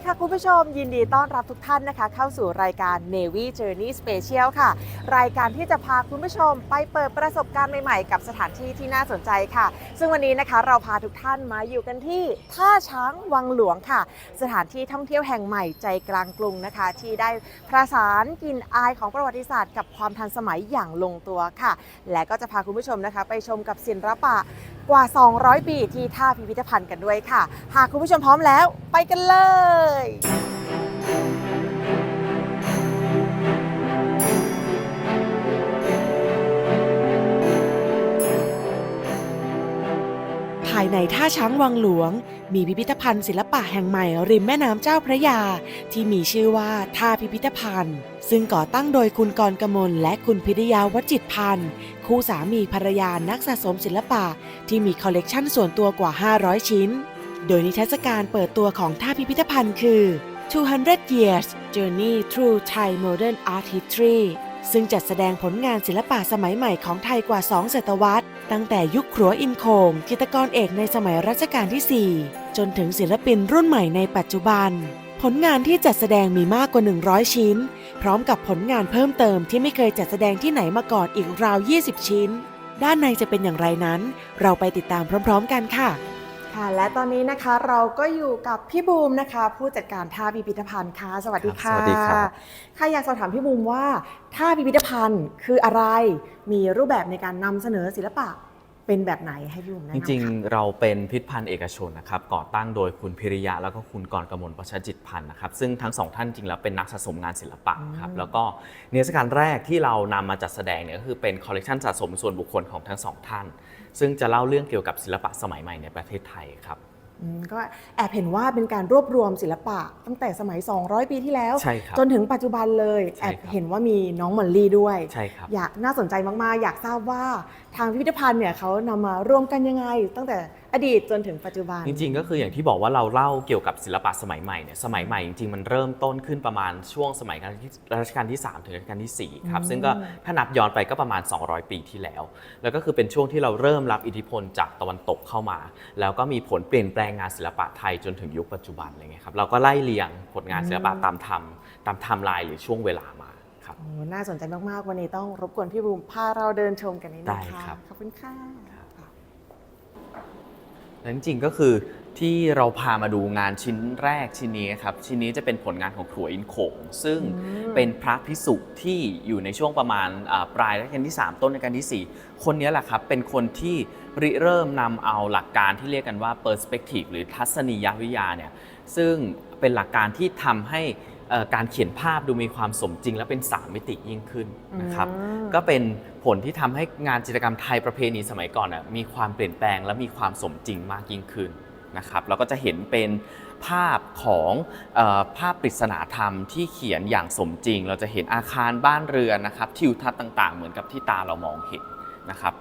ดีค่ะคุณผู้ชม ยินดีต้อนรับทุกท่านนะคะ เข้าสู่รายการ Navy Journey Special ค่ะ รายการที่จะพาคุณผู้ชมไปเปิดประสบการณ์ใหม่ๆ กับสถานที่ที่น่าสนใจค่ะ ซึ่งวันนี้นะคะเราพาทุกท่านมาอยู่กันที่ท่าช้างวังหลวงค่ะ สถานที่ท่องเที่ยวแห่งใหม่ใจกลางกรุงนะคะ ที่ได้ประสานกลิ่นอายของประวัติศาสตร์กับความทันสมัยอย่างลงตัวค่ะ และก็จะพาคุณผู้ชมนะคะ ไปชมกับศิลปะกว่า 200 ปีที่ท่าพิพิธภัณฑ์กันด้วยค่ะ หากคุณผู้ชมพร้อมแล้ว ไปกันเลยภายในท่าช้างวังหลวง มีพิพิธภัณฑ์ศิลปะแห่งใหม่ริมแม่น้ำเจ้าพระยา ที่มีชื่อว่าท่าพิพิธภัณฑ์ ซึ่งก่อตั้งโดยคุณกรกมลและคุณพิริยาวจิตพันธ์คู่สามีภรรยานักสะสมศิลปะ ที่มีคอลเลกชันส่วนตัวกว่า 500 ชิ้น โดยนิทรรศการเปิดตัวของท่าพิพิธภัณฑ์คือ 200 Years Journey Through Thai Modern Art History ซึ่งจัดแสดงผลงานศิลปะสมัยใหม่ของไทยกว่า 2 ศตวรรษ ตั้งแต่ยุคครัวอินโคงจิตรกรเอกในสมัยรัชกาลที่ 4 จนถึงศิลปินรุ่นใหม่ในปัจจุบัน ผลงานที่จัดแสดงมีมากกว่า 100 ชิ้น พร้อมกับผลงานเพิ่มเติมที่ไม่เคยจัดแสดงที่ไหนมาก่อนอีกราว 20 ชิ้น ด้านในจะเป็นอย่างไรนั้น เราไปติดตามพร้อม ๆ กันค่ะ ค่ะ และตอนนี้นะคะเราก็อยู่กับพี่บูมนะคะ ผู้จัดการท่าพิพิธภัณฑ์ค่ะสวัสดีค่ะครับสวัสดีครับค่ะอยากสอบถามพี่บูมว่าท่าพิพิธภัณฑ์คืออะไรมีรูปแบบในการนำเสนอศิลปะเป็นแบบไหนให้พี่บูมแนะจนำริงค่ะๆเราเป็นพิพิธภัณฑ์เอกชนนะครับก่อตั้งโดยคุณพิริยะแล้วก็คุณกรกมลประชาจิตพันธ์นะครับซึ่งทั้งสองท่านจริงแล้วเป็นนักสะสมงานศิลปะครับอืมแล้วก็นิทรรศการแรกที่เรานำมาจัดแสดงเนี่ยก็คือเป็นคอลเลกชันสะสมส่วนบุคคลของทั้งสองท่าน ซึ่งจะเล่าเรื่องเกี่ยวกับศิลปะสมัยใหม่ในประเทศไทยครับอืมก็แอบเห็นว่าเป็นการรวบรวมศิลปะตั้งแต่สมัย 200 ปีที่แล้ว ใช่ครับ จนถึงปัจจุบันเลย ใช่แอบครับเห็นว่ามีน้องมอลลี่ด้วย ใช่ครับ อยากน่าสนใจมาก ๆ อยากทราบว่าทางพิพิธภัณฑ์เนี่ยเขานำมารวมกันยังไง ตั้งแต่อดีตจนถึงปัจจุบัน จริงๆ ก็คืออย่างที่บอกว่าเราเล่าเกี่ยวกับศิลปะสมัยใหม่เนี่ยสมัยใหม่จริงๆ มันเริ่มต้นขึ้นประมาณช่วงสมัยรัชกาลที่ 3 ถึงรัชกาลที่ 4 ครับอืมซึ่งก็ถ้านับย้อนไปก็ประมาณ 200 ปีที่แล้ว แล้วก็คือเป็นช่วงที่เราเริ่มรับอิทธิพลจากตะวันตกเข้ามา แล้วก็มีผลเปลี่ยนแปลงงานศิลปะไทยจนถึงยุคปัจจุบันอะไรเงี้ยครับเราก็ไล่เรียงผลงานศิลปะตามธรรมตามไทม์ไลน์หรือช่วงเวลามาครับโอ้ น่าสนใจมากๆ วันนี้ต้องรบกวนพี่บูมพาเราเดินชมกันนิดนึงได้ค่ะครับขอบคุณค่ะและจริงๆก็คือที่เราพามาดูงานชิ้นแรกชิ้นนี้ครับ ชิ้นนี้จะเป็นผลงานของขัวอินโขงซึ่งอืมเป็นพระพิสุที่อยู่ในช่วงประมาณอ่าปลายรัชกาลที่ 3 ต้นรัชกาลที่ 4 คนนี้แหละครับ เป็นคนที่ริเริ่มนำเอาหลักการที่เรียกกันว่า perspective หรือทัศนียวิทยาเนี่ยซึ่งเป็นหลักการที่ทำให้เอ่อ การเขียนภาพดูมีความสมจริง และเป็น 3 มิติยิ่งขึ้นนะครับอืมก็เป็นผลที่ทำให้งานจิตรกรรมไทยประเพณีสมัยก่อนน่ะมีความเปลี่ยนแปลงและมีความสมจริงมากยิ่งขึ้นนะครับเราก็จะเห็นเป็นภาพของเออภาพปริศนาธรรมที่เขียนอย่างสมจริง เราจะเห็นอาคารบ้านเรือนนะครับทิวทัศน์ต่างๆ เหมือนกับที่ตาเรามองเห็นนะครับ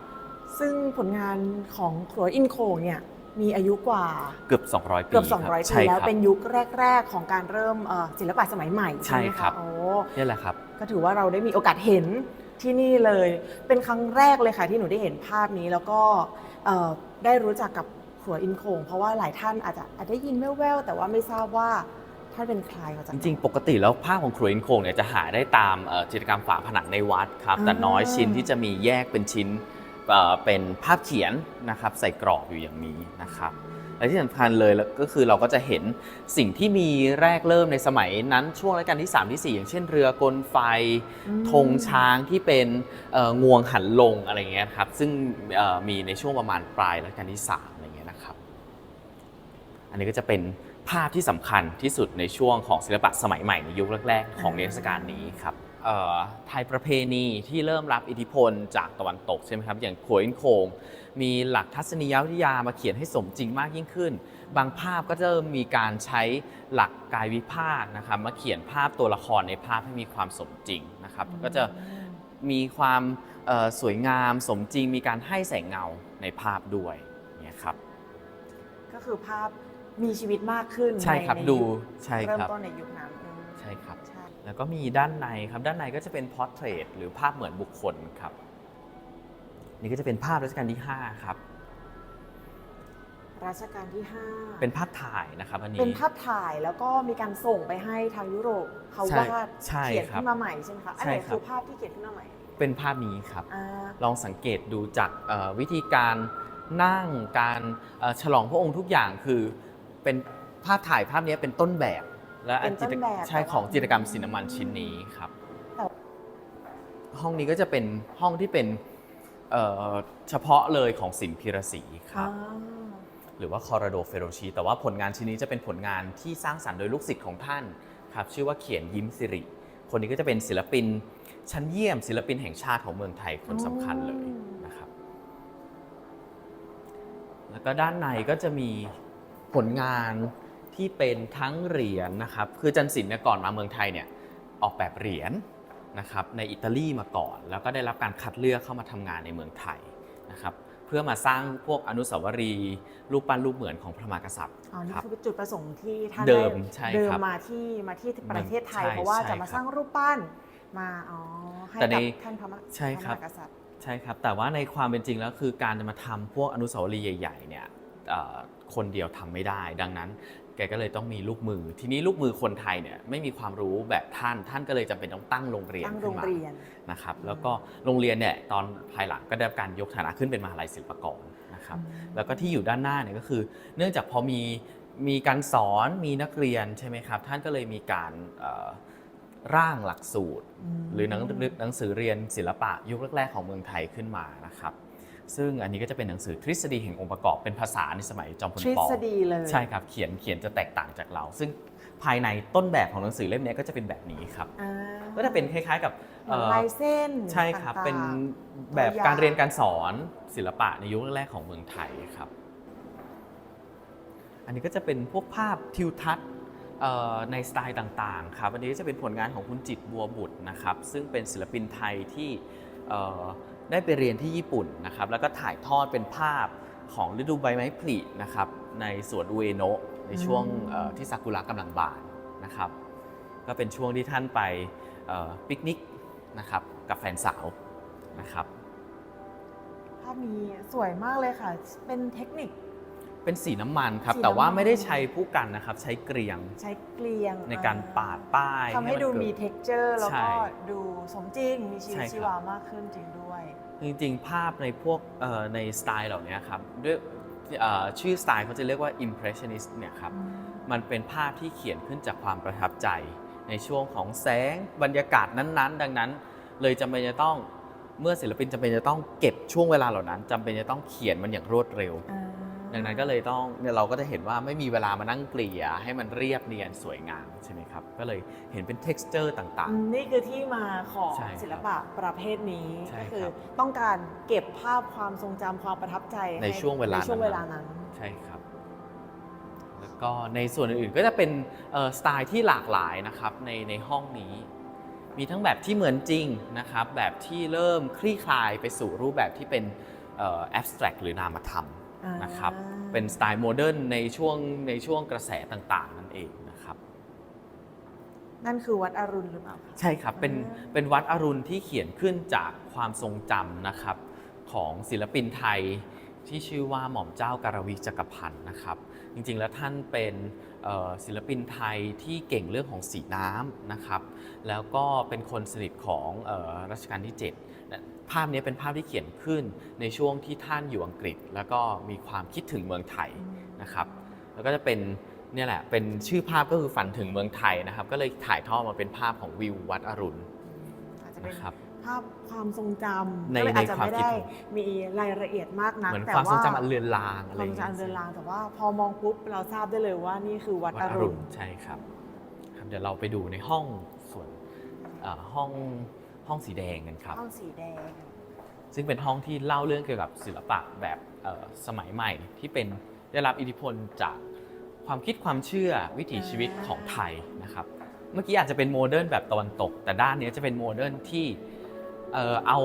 ซึ่งผลงานของครัวอินโคงเนี่ย มีอายุกว่าเกือบ 200 ปีเกือบครั200 ปีใช่แล้วครับเป็นยุคแรก ๆ ของการเริ่มเอ่อศิลปะสมัยใหม่ใช่ใช่ไหมครัคะบโอ้นี่แหละครับ ก็ถือว่าเราได้มีโอกาสเห็นที่นี่เลย เป็นครั้งแรกเลยค่ะที่หนูได้เห็นภาพนี้แล้วก็เอ่อได้รู้จักกับครัวอินโคง เพราะว่าหลายท่านอาจจะอาจได้ยินแว่วๆแต่ว่าไม่ทราบว่าท่านเป็นใครมาจากจริงๆ ปกติแล้วภาพของครัวอินโคงเนี่ยจะหาได้ตามเอ่อจิตรกรรมฝาผนังในวัดครับแต่อ่าน้อยชิ้นที่จะมีแยกเป็นชิ้น เอ่อเป็นภาพเขียนนะครับใส่กรอบอยู่อย่างนี้นะครับและที่สำคัญเลยก็คือเราก็จะเห็นสิ่งที่มีแรกเริ่มในสมัยนั้นช่วงรัชกาลที่ 3 ที่ 4 อย่างเช่นเรือกลไฟอืมธงช้างที่เป็นเอ่องวงหันลงอะไรเงี้ยครับซึ่งเอ่อมีในช่วงประมาณปลายรัชกาลที่3อะไรเงี้ยนะครับ อันนี้ก็จะเป็นภาพที่สำคัญที่สุดในช่วงของศิลปะสมัยใหม่ในยุคแรกๆ ของนิทรรศการนี้ครับเอ่อ ไทยประเพณีที่เริ่มรับอิทธิพลจากตะวันตกใช่ไหมครับอย่างขวยอินโคง มีหลักทัศนียวิทยามาเขียนให้สมจริงมากยิ่งขึ้น บางภาพก็จะเริ่มมีการใช้หลักกายวิภาคนะครับมาเขียนภาพตัวละครในภาพให้มีความสมจริงนะครับ ก็จะมีความเอ่อสวยงามสมจริง มีการให้แสงเงาในภาพด้วยเนี่ยครับก็คือภาพมีชีวิตมากขึ้นใช่ครับในดูยุคใช่เริ่มครับต้นในยุคนั้น แล้วก็มีด้านในครับด้านในก็จะเป็นพอร์เทรตหรือภาพเหมือนบุคคลครับ นี่ก็จะเป็นภาพรัชกาลที่ 5 ครับ รัชกาลที่ 5 เป็นภาพถ่ายนะครับอันนี้เป็นภาพถ่ายแล้วก็มีการส่งไปให้ทางยุโรปเขาใช่วาดใช่เขียนครับขึ้นมาใหม่ใช่ไหมคะอันไหนใช่ครับคือภาพที่เขียนขึ้นมาใหม่ เป็นภาพนี้ครับอ่าลองสังเกตดูจากเอ่อวิธีการนั่งการเอ่อฉลองพระองค์ทุกอย่างคือเป็นภาพถ่ายภาพนี้เป็นต้นแบบ และอัเป็นต้นแบบ ใช่ของจิตรกรรมศิลปมันชิ้นนี้ครับห้องนี้ก็จะเป็นห้องที่เป็นเอ่อเฉพาะเลยของศิลปิรสีครับอ่าหรือว่าคอร์โดเฟโรชี แต่ว่าผลงานชิ้นนี้จะเป็นผลงานที่สร้างสรรค์โดยลูกศิษย์ของท่านครับ ชื่อว่าเขียนยิ้มสิริ คนนี้ก็จะเป็นศิลปิน ชั้นเยี่ยม ศิลปินแห่งชาติของเมืองไทยคนสำคัญเลยนะครับ แล้วก็ด้านในก็จะมีผลงาน ที่เป็นทั้งเหรียญนะครับ คือจันสินเนี่ยก่อนมาเมืองไทยเนี่ยออกแบบเหรียญนะครับในอิตาลีมาก่อน แล้วก็ได้รับการคัดเลือกเข้ามาทำงานในเมืองไทยนะครับเพื่อมาสร้างพวกอนุสาวรีย์รูปปั้นรูปเหมือนของพระมหากษัตริย์อ๋อนี่ครับคือจุดประสงค์ที่ท่านเดิมไใช่เดิคมรับมาที่มาที่ประเทศไทยใช่เพราะว่าใช่จะมาครับสร้างรูปปั้นมาอ๋อให้แต่ในกับท่านพระมหาใช่ครับพะมหากษัตริย์ใช่ครับ แต่ว่าในความเป็นจริงแล้วคือการจะมาทำพวกอนุสาวรีย์ใหญ่ๆเนี่ยเอ่อคนเดียวทำไม่ได้ ดังนั้น แกก็เลยต้องมีลูกมือ ทีนี้ลูกมือคนไทยเนี่ยไม่มีความรู้แบบท่าน ท่านก็เลยจำเป็นต้องตั้งโรงเรียนตั้งโรขึ้นงมาเรียน นะครับ แล้วก็โรงเรียนเนี่ยตอนภายหลังก็ได้รับการยกฐานะขึ้นเป็นมหาลัยศิลปากรนะครับ แล้วก็ที่อยู่ด้านหน้าเนี่ยก็คือ เนื่องจากพอมีมีการสอนมีนักเรียนใช่ไหมครับ ท่านก็เลยมีการเอ่อร่างหลักสูตรมหรือหนังหนังสือเรียนศิลปะยุคแรกๆของเมืองไทยขึ้นมานะครับ ซึ่งอันนี้ก็จะเป็นหนังสือทฤษฎีแห่งองค์ประกอบเป็นภาษาในสมัยจอมพลทฤปษฎีเลยใช่ครับเขียนเขียนจะแตกต่างจากเรา ซึ่งภายในต้นแบบของหนังสือเล่มนี้ก็จะเป็นแบบนี้ครับอ่าก็จะเป็นคล้าย ๆ กับเหมือนเอ่อลายเส้นใช่ครับต่างๆเป็นแบบตัวอย่างการเรียนการสอนศิลปะในยุคแรกๆของเมืองไทยครับ อันนี้ก็จะเป็นพวกภาพทิวทัศน์เอ่อในสไตล์ต่างๆครับอันนี้จะเป็นผลงานของคุณจิตรบัวบุตรนะครับ ซึ่งเป็นศิลปินไทยที่เอ่อ ได้ไปเรียนที่ญี่ปุ่นนะครับแล้วก็ถ่ายทอดเป็นภาพของฤดูใบไม้ผลินะครับในสวนอุเอโนะในช่วงเอ่อที่ซากุระกำลังบานนะครับก็เป็นช่วงที่ท่านไปเอ่อปิกนิกนะครับกับแฟนสาวนะครับภาพนี้สวยมากเลยค่ะ เป็นเทคนิค เป็นสีน้ำมันครับ สีน้ำมัน แต่ว่าไม่ได้ใช้ผู้กันนะครับ ใช้เกลียงใช้เกลียงในการปาดป้ายทำให้มันดูเกิ มี t e x t อร์แล้วใช่ก็ดูสมจริง มีชีวิใช่ตครับ ชีวามากขึ้นจริงด้วย จริงๆ ภาพในพวกเอ่อในสไตล์เหล่านี้ครับด้วยเอ่อชื่อสไตล์เขาจะเรียกว่า impressionist เนี่ยครับ มันเป็นภาพที่เขียนขึ้นจากความประทับใจ ในช่วงของแสงบรรยากาศนั้นๆ ดังนั้น เลยจำเป็นจะต้องเมื่อศิลปินจำเป็นจะต้องเก็บช่วงเวลาเหล่านั้นจำเป็นจะต้องเขียนมันอย่างรวดเร็ว อ่า ดังนั้นก็เลยต้องเนี่ยเราก็จะเห็นว่าไม่มีเวลามานั่งเกลี่ยให้มันเรียบเนียนสวยงามใช่ไหมครับ ก็เลยเห็นเป็น t e x t อร์ต่างอืมนี่คือที่มาของใช่ครับศิลปะประเภทนี้ ใช่ก็คือครับต้องการเก็บภาพความทรงจำความประทับใจในช่วงเวลาในช่วงนั้น เวลานั้น ๆ ใช่ครับ แล้วก็ในส่วนอื่นๆก็จะเป็นเอ่อสไตล์ที่หลากหลายนะครับในในห้องนี้ มีทั้งแบบที่เหมือนจริงนะครับ แบบที่เริ่มคลี่คลายไปสู่รูปแบบที่เป็นเอ่อ abstract หรือนามธรรมอ่า นนะครับ เป็นสไตล์โมเดิร์นในช่วงในช่วงกระแสต่างๆ นั่นเองนะครับ นั่นคือวัดอรุณหรือเปล่าคะใช่ครับ เป็นอ่าเป็นวัดอรุณที่เขียนขึ้นจากความทรงจำนะครับ ของศิลปินไทยที่ชื่อว่าหม่อมเจ้าการวิจักรพันธ์นะครับ จริงๆแล้วท่านเป็นเอ่อ ศิลปินไทยที่เก่งเรื่องของสีน้ำนะครับ แล้วก็เป็นคนสนิทของเออรัชกาลที่7นะภาพนี้เป็นภาพที่เขียนขึ้นในช่วงที่ท่านอยู่อังกฤษ แล้วก็มีความคิดถึงเมืองไทยนะครับ แล้วก็จะเป็นเนี่ยแหละเป็นชื่อภาพก็คือฝันถึงเมืองไทยนะครับ ก็เลยถ่ายทอดมาเป็นภาพของวิววัดอรุณอาจจะเป็นนะครับภาพความทรงจำในก็เลยอาจจะในความไม่คิด ได้ของมีรายละเอียดมากนัก เหมือนแต่ความทรงจำอันว่าเลือนลางคอะไรวาอมย่างทรงจำอันเงี้เรือนยราง แต่ว่าพอมองปุ๊บเราทราบได้เลยว่านี่คือวัดวัดออรุรุณณใช่ครับครับ เดี๋ยวเราไปดูในห้องส่วนเอ่อห้องห้องสีแดงกันครับ ห้องสีแดง ซึ่งเป็นห้องที่เล่าเรื่องเกี่ยวกับศิลปะแบบเอ่อสมัยใหม่ที่เป็นได้รับอิทธิพลจากความคิดความเชื่อวิถีชีวิตของไทยนะครับ เมื่อกี้อาจจะเป็นโมเดิร์นแบบตะวันตก แต่ด้านนี้จะเป็นโมเดิร์นที่ เอ่อเอา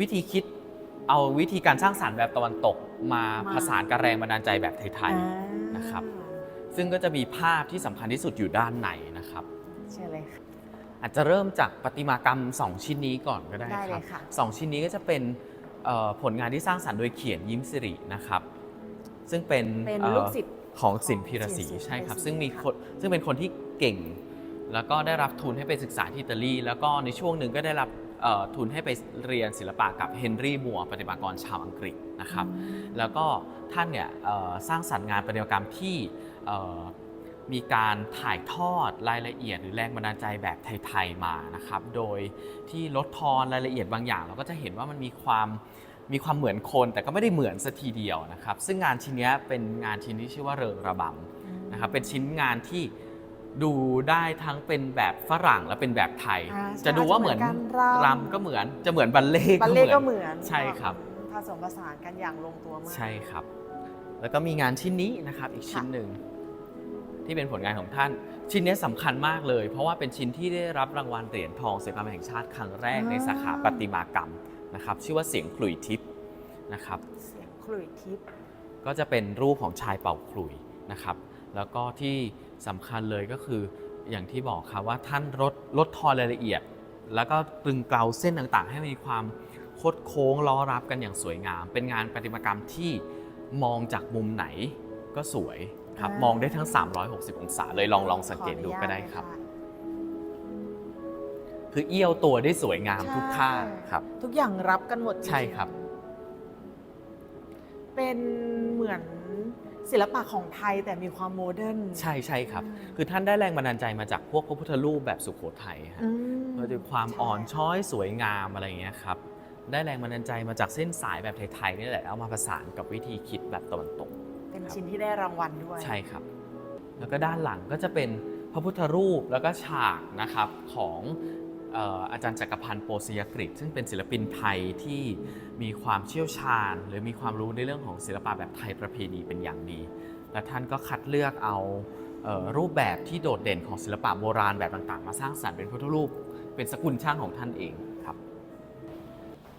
วิธีคิด เอาวิธีการสร้างสารรค์แบบตะวันตกมามา ผสานกับแรงบันดาลใจแบบไทยอ่าๆนะครับซึ่งก็จะมีภาพที่สำคัญที่สุดอยู่ด้านในนะครับเชื่อเลยค่ะ อาจจะเริ่มจากประติมากรรม 2 ชิ้นนี้ก่อนก็ได้ได้คเลรับยค่ะ สองชิ้นนี้ก็จะเป็นเอ่อผลงานที่สร้างสรรค์โดยเขียนยิ้มสิรินะครับ ซึ่งเป็นเป็นเอ่อลูกศิษย์ของสินพิรศรีของสินใช่ครับพิรศรีซึ่งมีค่ะคนซึ่งเป็นคนที่เก่ง แล้วก็ได้รับทุนให้ไปศึกษาที่อิตาลี แล้วก็ในช่วงหนึ่งก็ได้รับเอ่อ ทุนให้ไปเรียนศิลปะกับเฮนรี่มัวร์ปฏิมากรชาวอังกฤษนะครับ แล้วก็ท่านเนี่ยเอ่อสร้างสรรค์งานประติมากรรมที่เอ่อมีการถ่ายทอดรายละเอียดหรือแรงบันดาลใจแบบไทยๆมานะครับ โดยที่ลดทอนรายละเอียดบางอย่าง เราก็จะเห็นว่ามันมีความมีความเหมือนคนแต่ก็ไม่ได้เหมือนสัทีเดียวนะครับ ซึ่งงานชิ้นเนี้ยเป็นงานชิ้นที่ชื่อว่าเริงระบำนะครับเป็นชิ้นงานที่ ดูได้ทั้งเป็นแบบฝรั่งและเป็นแบบไทย อ่าใช่จะดูว่าเหมือนจะเหมือนการรำ รำก็เหมือนจะเหมือนบัลเล่ต์บัลเล่ต์ก็เหมือนใช่ครับ ผสมผสานกันอย่างลงตัวมาก ใช่ครับ แล้วก็มีงานชิ้นนี้นะครับอีกชิ้นค่ะหนึ่งที่เป็นผลงานของท่าน ชิ้นนี้สำคัญมากเลย เพราะว่าเป็นชิ้นที่ได้รับรางวัลเหรียญทองศิลปกรรมแห่งชาติครั้งแรกในสาขาประติมากรรมนะครับ ชื่อว่าเสียงขลุ่ยทิพย์นะครับ เสียงขลุ่ยทิพย์ก็จะเป็นรูปของชายเป่าขลุ่ยนะครับ แล้วก็ที่สำคัญเลยก็คืออย่างที่บอกครับว่าท่านลดลดทอนรายละเอียด แล้วก็ตึงเกลาเส้นต่างๆ ให้มีความคดโค้งล้อรับกันอย่างสวยงาม เป็นงานประติมากรรมที่มองจากมุมไหนก็สวยครับอ่ามองได้ทั้ง 360 องศาเลยลองลองสังเกตดูก็ได้ครับขออนุญาตเลยคือเอี้ยวตัวได้สวยงามใช่ทุกท่าครับะทุกอย่างรับกันหมดจงๆใช่ครับ เป็นเหมือน ศิลปะของไทยแต่มีความโมเดิร์น ใช่ใช่ครับ คือท่านได้แรงบันดาลใจมาจากพวกพระพุทธรูปแบบสุโขทัยฮะอืมก็จะความอ่อนช้อยสวยงามอะไรอย่างเงี้ยครับได้แรงบันดาลใจมาจากเส้นสายแบบไทยๆนี่แหละเอามาผสานกับวิธีคิดแบบตะวันตก เป็นชิ้นที่ได้รางวัลด้วย ใช่ครับ แล้วก็ด้านหลังก็จะเป็นพระพุทธรูปแล้วก็ฉากนะครับของเอาจารย์จักรพันธ์โปสยกฤษซึ่งเป็นศิลปินไทยที่มีความเชี่ยวชาญ หรือมีความรู้ในเรื่องของศิลปะแบบไทยประเพณีเป็นอย่างดี และท่านก็คัดเลือกเอารูปแบบที่โดดเด่นของศิลปะโบราณแบบต่างๆ มาสร้างสรรค์เป็นพุทธรูป เป็นสกุลช่างของท่านเองครับ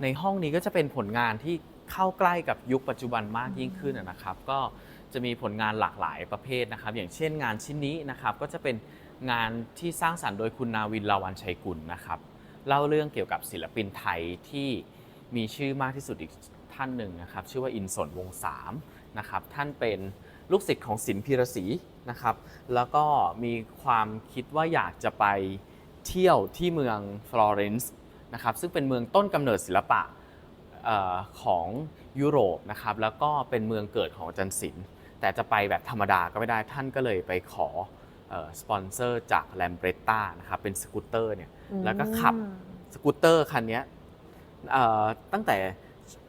ในห้องนี้ก็จะเป็นผลงานที่เข้าใกล้กับยุคปัจจุบันมากยิ่งขึ้นนะครับ ก็จะมีผลงานหลากหลายประเภทนะครับ อย่างเช่นงานชิ้นนี้นะครับก็จะเป็น งานที่สร้างสรรค์โดยคุณนาวินลาวันชัยกุลนะครับเล่าเรื่องเกี่ยวกับศิลปินไทยที่มีชื่อมากที่สุดอีกท่านหนึ่งนะครับ ชื่อว่าอินสนวงสามนะครับท่านเป็นลูกศิษย์ของศิลป์พีรศรีนะครับ แล้วก็มีความคิดว่าอยากจะไปเที่ยวที่เมืองฟลอเรนซ์นะครับซึ่งเป็นเมืองต้นกำเนิดศิลปะของยุโรปนะครับแล้วก็เป็นเมืองเกิดของจารย์ศิลป์แต่จะไปแบบธรรมดาก็ไม่ได้ท่านก็เลยไปขอ สปอนเซอร์จากแลมเบรตตานะครับเป็นสกูตเตอร์เนี่ยแล้วก็ขับอืมสกูตเตอร์คันเนี้ยเอ่อตั้งแต่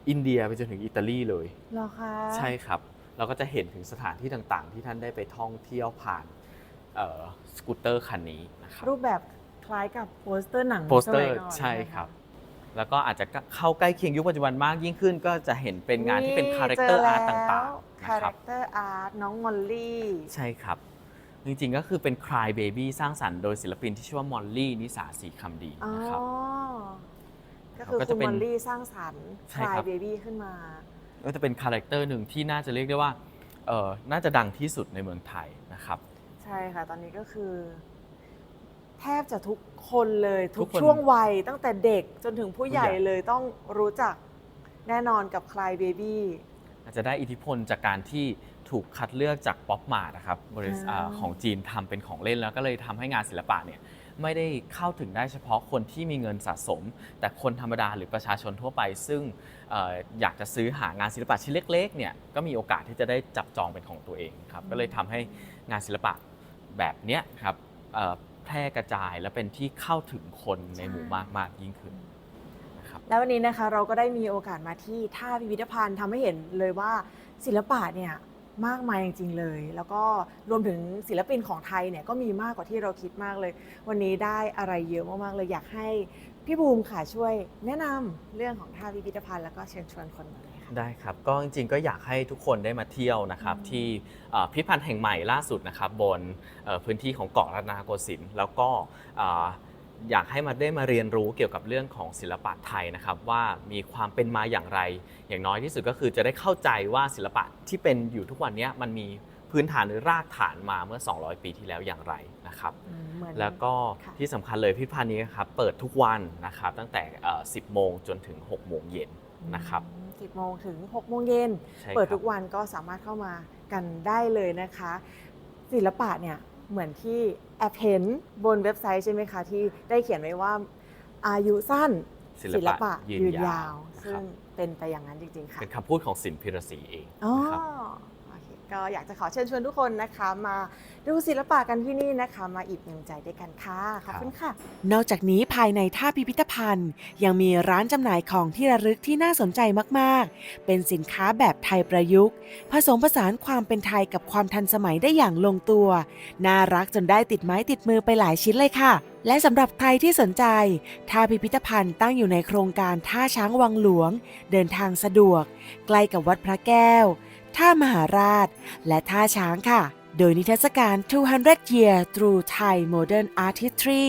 อินเดียไปจนถึงอิตาลีเลยเหรอคะใช่ครับ เราก็จะเห็นถึงสถานที่ต่างๆ ที่ท่านได้ไปท่องเที่ยวผ่านเอ่อสกูตเตอร์คันนี้นะครับรูปแบบคล้ายกับโปสเตอร์หนังโปสเตอร์มัยก่อนใช่ไหมะครับ แล้วก็อาจจะเข้าใกล้เคียงยุคปัจจุบันมากยิ่งขึ้น ก็จะเห็นเป็นงานที่เป็นคาแรคเตอร์อาร์ตต่างๆนะคาคแรรับคเตอร์อาร์ตน้องมอลลี่ ใช่ครับ จริงๆก็คือเป็น Cry Baby สร้างสรรค์โดยศิลปินที่ชื่อว่ามอลลี่นิสาสีคำดีอ๋อนะครับ ก็คือก็คุจะณเป็นมอลลี่สร้างสรรค์ใช่คลาครัยบเบบี้ขึ้นมา ก็จะเป็นคาแรคเตอร์หนึ่งที่น่าจะเรียกได้ว่าเออน่าจะดังที่สุดในเมืองไทยนะครับ ใช่ค่ะ ตอนนี้ก็คือ แทบจะทุกคนเลยทุทุกกคน ช่วงวัยตั้งแต่เด็กจนถึงผู้ใหญ่ผู้ใหญ่เลยต้องรู้จักแน่นอนกับคลายเบบี้ อาจจะได้อิทธิพลจากการที่ถูกคัดเลือกจากป๊อปมาร์นะครับบริษัทอ่าอ่าของจีนทำเป็นของเล่นแล้วก็เลยทำให้งานศิลปะเนี่ยไม่ได้เข้าถึงได้เฉพาะคนที่มีเงินสะสม แต่คนธรรมดาหรือประชาชนทั่วไป ซึ่งเอ่ออยากจะซื้อหางานศิลปะชิ้นเล็กๆเนี่ยก็มีโอกาสที่จะได้จับจองเป็นของตัวเองครับก็เลยทำให้งานศิลปะแบบเนี้ยครับเอ่อแพร่กระจายและเป็นที่เข้าถึงคนในหมู่มากมากยิ่งขึ้นนะครับ แล้ววันนี้นะคะเราก็ได้มีโอกาสมาที่ท่าพิพิธภัณฑ์ทำให้เห็นเลยว่าศิลปะเนี่ยมากมายจริงๆเลย แล้วก็รวมถึงศิลปินของไทยเนี่ยก็มีมากกว่าที่เราคิดมากเลย วันนี้ได้อะไรเยอะมากๆเลยอยากให้พี่บูมค่ะช่วยแนะนำเรื่องของท่าพิพิธภัณฑ์แล้วก็เชิญชวนคนมาเลยค่ะได้ครับก็จริงๆก็อยากให้ทุกคนได้มาเที่ยวนะครับอืมที่เอ่อพิพิธภัณฑ์แห่งใหม่ล่าสุดนะครับบนเอ่อพื้นที่ของเกาะรัตนโกสินทร์แล้วก็เอ่ออยากให้มาได้มาเรียนรู้เกี่ยวกับเรื่องของศิลปะไทยนะครับ ว่ามีความเป็นมาอย่างไร อย่างน้อยที่สุดก็คือจะได้เข้าใจว่าศิลปะที่เป็นอยู่ทุกวันเนี้ยมันมีพื้นฐานหรือรากฐานมาเมื่อ 200 ปีที่แล้วอย่างไรนะครับอืมเหมือนแล้วก็ค่ะที่สำคัญเลยพิพิธภัณฑ์นี้นะครับเปิดทุกวันนะครับตั้งแต่เอ่อ10 โมงจนถึง 6 โมงเย็นนะครับอืม10 โมงถึง 6 โมงเย็นใช่ครับเปิดทุกวันก็สามารถเข้ามากันได้เลยนะคะ ศิลปะเนี่ย เหมือนที่แอบเห็นบนเว็บไซต์ใช่ไหมคะ ที่ได้เขียนไว้ว่าอายุสั้นศิลปะยืนยาว ซึ่ครังบเป็นไปอย่างนั้นจริงๆค่ะ เป็นคำพูดของสินพิรศรีเองอ๋อนะครับโอเค ก็อยากจะขอเชิญชวนทุกคนนะคะ มาดูศิลปะกันที่นี่นะคะ มาอิ่มเอมใจด้วยกันค่ะขอบคุณค่ะ นอกจากนี้ภายในท่าพิพิธภัณฑ์ ยังมีร้านจำหน่ายของที่ระลึกที่น่าสนใจมากๆ เป็นสินค้าแบบไทยประยุกต์ ผสมผสานความเป็นไทยกับความทันสมัยได้อย่างลงตัว น่ารักจนได้ติดไม้ติดมือไปหลายชิ้นเลยค่ะและสำหรับใครที่สนใจ ท่าพิพิธภัณฑ์ตั้งอยู่ในโครงการท่าช้างวังหลวง เดินทางสะดวก ใกล้กับวัดพระแก้ว ท่ามหาราช และท่าช้างค่ะ โดยนิทรรศการ 200 Year Through Thai Modern Artistry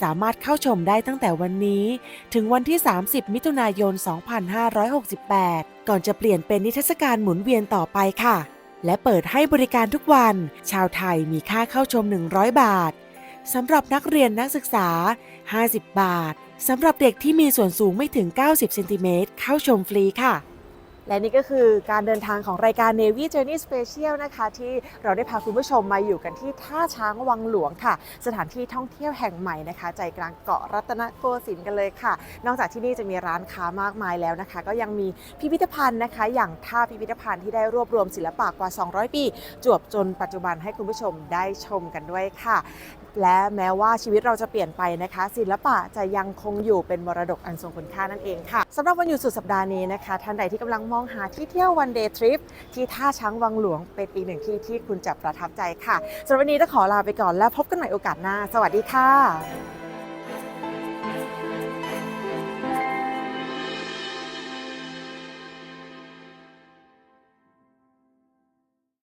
สามารถเข้าชมได้ตั้งแต่วันนี้ ถึงวันที่ 30 มิถุนายน 2568 ก่อนจะเปลี่ยนเป็นนิทรรศการหมุนเวียนต่อไปค่ะ และเปิดให้บริการทุกวัน ชาวไทยมีค่าเข้าชม 100 บาทสำหรับนักเรียนนักศึกษา 50 บาทสำหรับเด็กที่มีส่วนสูงไม่ถึง 90 เซนติเมตรเข้าชมฟรีค่ะ และนี่ก็คือการเดินทางของรายการ Navy Journey Special นะคะ ที่เราได้พาคุณผู้ชมมาอยู่กันที่ท่าช้างวังหลวงค่ะ สถานที่ท่องเที่ยวแห่งใหม่นะคะ ใจกลางเกาะรัตนโกสินทร์กันเลยค่ะ นอกจากที่นี่จะมีร้านค้ามากมายแล้วนะคะ ก็ยังมีพิพิธภัณฑ์นะคะ อย่างท่าพิพิธภัณฑ์ที่ได้รวบรวมศิลปะกว่า 200 ปี จวบจนปัจจุบันให้คุณผู้ชมได้ชมกันด้วยค่ะและแม้ว่าชีวิตเราจะเปลี่ยนไปนะคะ ศิลปะจะยังคงอยู่เป็นมรดกอันทรงคุณค่านั่นเองค่ะสำหรับวันหยุดสุดสัปดาห์นี้นะคะ ท่านใดที่กำลังมองหาที่เที่ยววันเดย์ทริปที่ท่าช้างวังหลวงเป็นอีกหนึ่งที่ที่คุณจะประทับใจค่ะสำหรับวันนี้ต้องขอลาไปก่อนแล้วพบกันใหม่โอกาสหน้า สวัสดีค่ะ